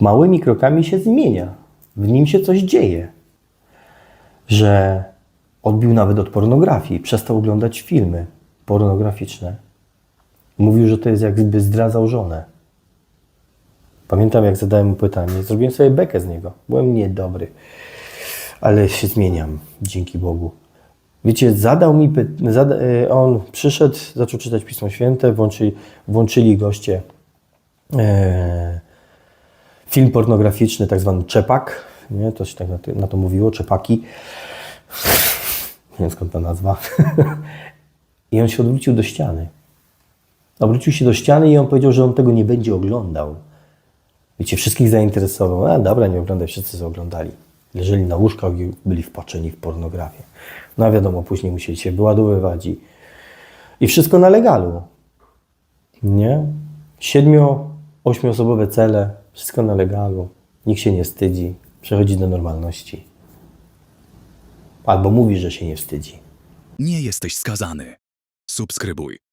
małymi krokami się zmienia. W nim się coś dzieje. Że odbił nawet od pornografii, przestał oglądać filmy pornograficzne. Mówił, że to jest jakby zdradzał żonę. Pamiętam, jak zadałem mu pytanie, zrobiłem sobie bekę z niego. Byłem niedobry, ale się zmieniam, dzięki Bogu. Wiecie, zadał mi, py- zada, e, on przyszedł, zaczął czytać Pismo Święte, włączyli, włączyli goście e, film pornograficzny, tak zwany Czepak, nie? to się tak na, na to mówiło, Czepaki. Nie wiem skąd ta nazwa. I on się odwrócił do ściany. Obrócił się do ściany i on powiedział, że on tego nie będzie oglądał. Wiecie, wszystkich zainteresował. A dobra, nie oglądaj, wszyscy co oglądali. Leżeli na łóżkach i byli wpatrzeni w pornografię. No a wiadomo, później musieli się wyładowywać i, i wszystko na legalu. Nie? Siedmiu, ośmioosobowe cele, wszystko na legalu. Nikt się nie wstydzi, przechodzi do normalności. Albo mówi, że się nie wstydzi. Nie jesteś skazany. Subskrybuj.